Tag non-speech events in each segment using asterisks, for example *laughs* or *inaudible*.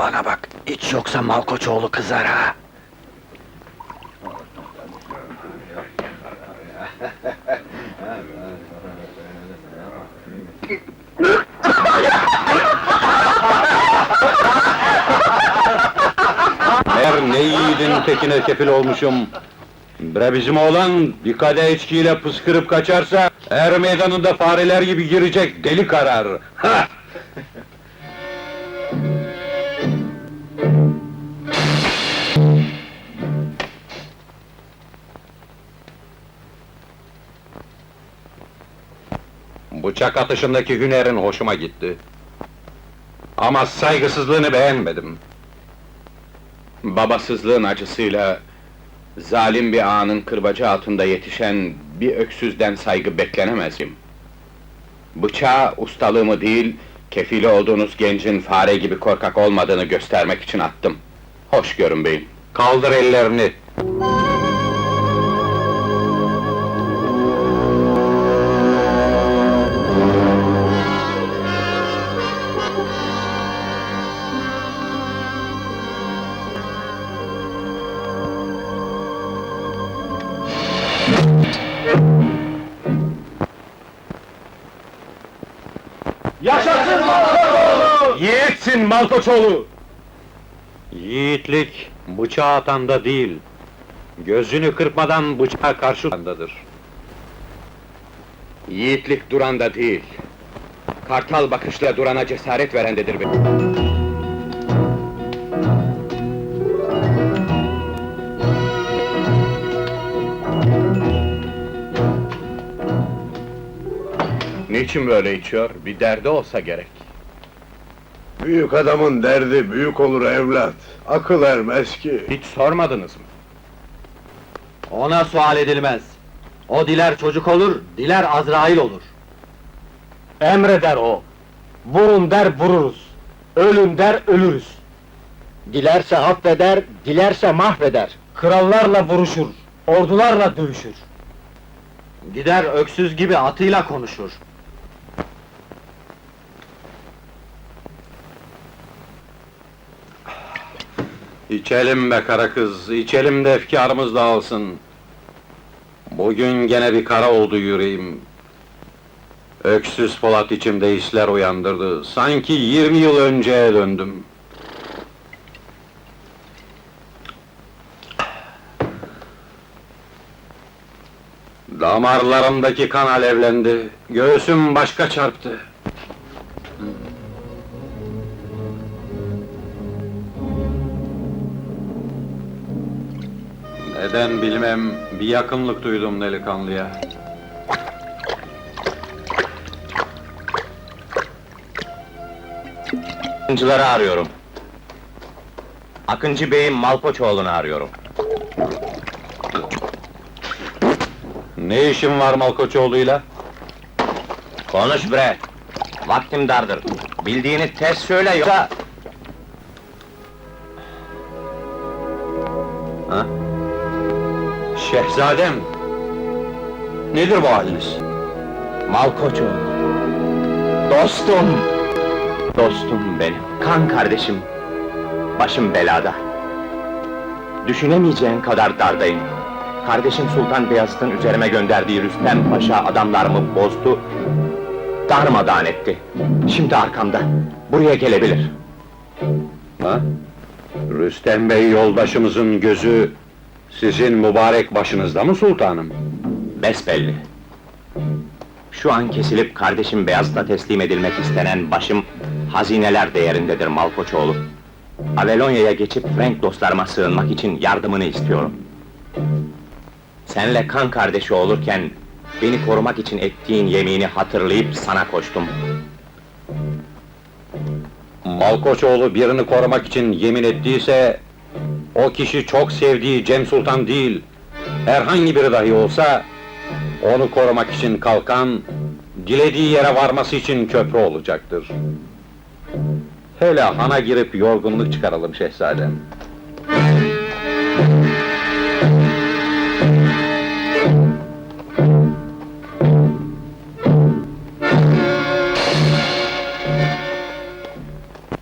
Bana bak, hiç yoksa Malkoçoğlu kızar ha. Eğer ne yiğidin tekine kefil olmuşum. Bre bizim oğlan bir kadeh içkiyle pıskırıp kaçarsa... ...er meydanında fareler gibi girecek deli karar. Ha! Bıçak atışındaki hünerin hoşuma gitti. Ama saygısızlığını beğenmedim. Babasızlığın acısıyla zalim bir ağanın kırbacı altında yetişen bir öksüzden saygı beklenemez miyim? Bıçağı ustalığımı değil, kefili olduğunuz gencin fare gibi korkak olmadığını göstermek için attım. Hoş görün beyim. Kaldır ellerini. Yiğitsin Malkoçoğlu! Yiğitlik, bıçağı atanda değil, gözünü kırpmadan bıçağa karşı atandadır. Yiğitlik duranda değil, kartal bakışla durana cesaret verendedir beyim. Niçin böyle içiyor? Bir derdi olsa gerek. Büyük adamın derdi büyük olur evlat. Akıl ermez ki. Hiç sormadınız mı? Ona sual edilmez. O diler çocuk olur, diler Azrail olur. Emreder o. Vurun der vururuz. Ölün der ölürüz. Dilerse affeder, dilerse mahveder. Krallarla vuruşur, ordularla dövüşür. Gider öksüz gibi atıyla konuşur. İçelim be kara kız, içelim de efkarımız dağılsın. Bugün gene bir kara oldu yüreğim. Öksüz Polat içimde hisler uyandırdı. Sanki 20 yıl önceye döndüm. Damarlarımdaki kan alevlendi. Göğsüm başka çarptı. Neden bilmem, bir yakınlık duydum delikanlıya. Akıncıları arıyorum. Akıncı Bey'in Malkoçoğlu'nu arıyorum. Ne işin var Malkoçoğlu'yla? Konuş bre! Vaktim dardır. Bildiğini tez söyle yoksa... Ha? Şehzadem! Nedir bu haliniz? Malkoçoğlu! Dostum! Dostum benim, kan kardeşim! Başım belada. Düşünemeyeceğin kadar dardayım. Kardeşim Sultan Beyazıt'ın üzerime gönderdiği Rüstem Paşa adamlarımı bozdu, darmadağın etti. Şimdi arkamda, buraya gelebilir. Ha? Rüstem Bey yoldaşımızın gözü sizin mübarek başınızda mı sultanım? Besbelli. Şu an kesilip kardeşim Beyazıt'a teslim edilmek istenen başım, hazineler değerindedir Malkoçoğlu. Avelonya'ya geçip Frank dostlarıma sığınmak için yardımını istiyorum. Senle kan kardeşi olurken, beni korumak için ettiğin yemini hatırlayıp sana koştum. Malkoçoğlu birini korumak için yemin ettiyse... ...o kişi çok sevdiği Cem Sultan değil... ...herhangi biri dahi olsa... ...onu korumak için kalkan... ...dilediği yere varması için köprü olacaktır. Hele hana girip yorgunluk çıkaralım şehzadem.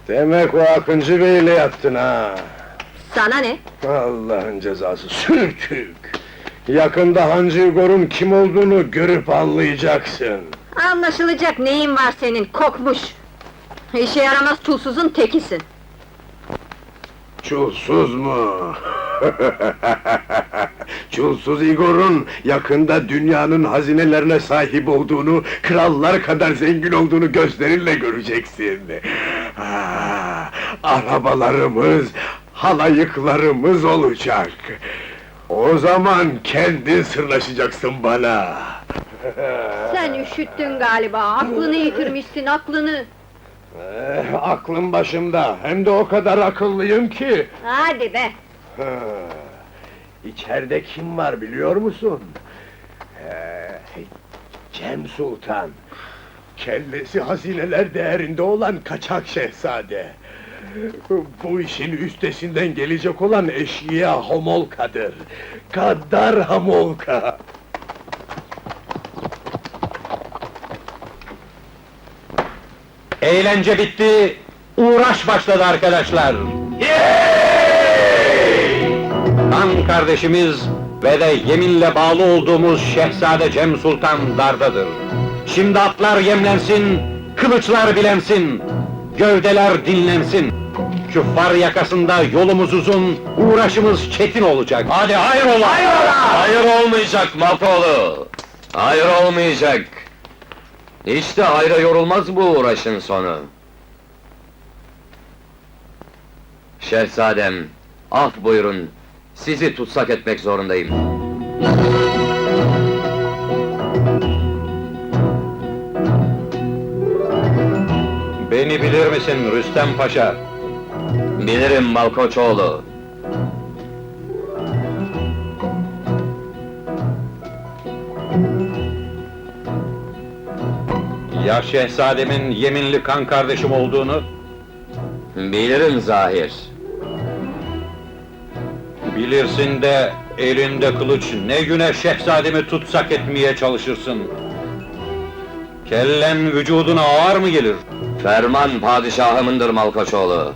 Demek o Akıncı Bey'le yattın ha. Sana ne? Allah'ın cezası, sürtük! Yakında Hancı Igor'un kim olduğunu görüp anlayacaksın. Anlaşılacak neyin var senin, kokmuş! İşe yaramaz çulsuzun tekisin. Çulsuz mu? *laughs* Çulsuz Igor'un yakında dünyanın hazinelerine sahip olduğunu, krallar kadar zengin olduğunu gözlerinle göreceksin. Ah, arabalarımız, halayıklarımız olacak. O zaman kendin sırlaşacaksın bana. *laughs* Sen üşüttün galiba, aklını yitirmişsin, aklını! Eh, aklım başımda, hem de o kadar akıllıyım ki. Hadi be! Ha, İçeride kim var biliyor musun? Ee, Cem Sultan. Kellesi hazineler değerinde olan kaçak şehzade. Bu işin üstesinden gelecek olan eşya Homolka'dır. Gaddar Homolka. Eğlence bitti, uğraş başladı arkadaşlar. Kan kardeşimiz ve de yeminle bağlı olduğumuz Şehzade Cem Sultan dardadır. Şimdi atlar yemlensin, kılıçlar bilensin, gövdeler dinlensin. Küffar yakasında yolumuz uzun, uğraşımız çetin olacak. Hadi hayrola! Hayrola! Hayır olmayacak Malkoğlu! Hayır olmayacak! İşte hayra yorulmaz bu uğraşın sonu. Şehzadem, af buyurun, sizi tutsak etmek zorundayım. Beni bilir misin Rüstem Paşa? Bilirim Malkoçoğlu. Ya şehzademin yeminli kan kardeşim olduğunu? Bilirim Zahir. Bilirsin de elinde kılıç ne güne şehzademi tutsak etmeye çalışırsın. Kellen vücuduna ağır mı gelir? Ferman padişahımındır Malkoçoğlu.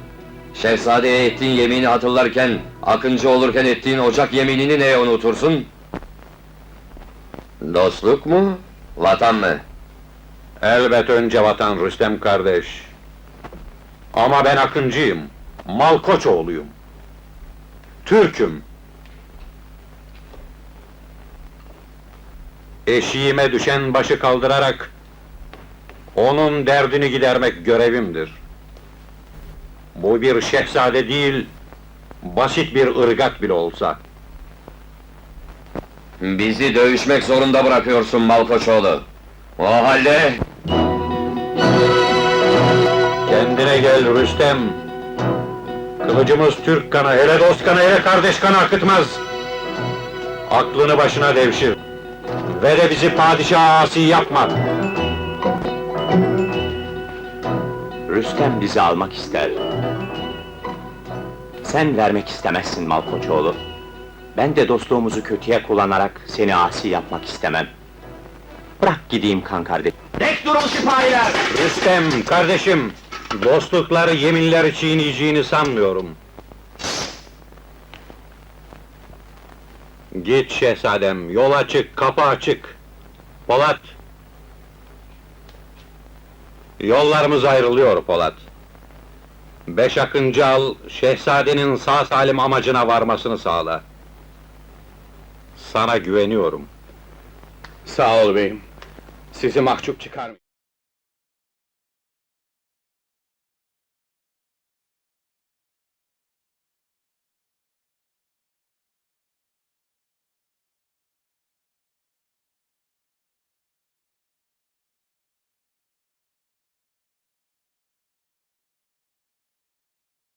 Şehzadeye ettiğin yemini hatırlarken, akıncı olurken ettiğin ocak yeminini neye unutursun? Dostluk mu, vatan mı? Elbet önce vatan Rüstem kardeş. Ama ben Akıncıyım, Malkoçoğluyum. Türk'üm. Eşiğime düşen başı kaldırarak, onun derdini gidermek görevimdir. Bu bir şehzade değil, basit bir ırgat bile olsa. Bizi dövüşmek zorunda bırakıyorsun Malkoçoğlu. O halde Kendine gel Rüstem! Kılıcımız Türk kanı, hele dost kanı, hele kardeş kanı akıtmaz! Aklını başına devşir! Ve de bizi padişah asi yapma! Rüstem bizi almak ister. Sen vermek istemezsin Malkoçoğlu. Ben de dostluğumuzu kötüye kullanarak seni asi yapmak istemem. Bırak gideyim kan kardeş. Dek durun sipahiler! Rüstem, kardeşim! Dostlukları yeminler çiğneyeceğini sanmıyorum. Git şehzadem, yol açık, kapı açık. Polat! Yollarımız ayrılıyor Polat. Beş akıncı al, şehzadenin sağ salim amacına varmasını sağla. Sana güveniyorum. Sağ ol beyim. Sizi mahcup çıkar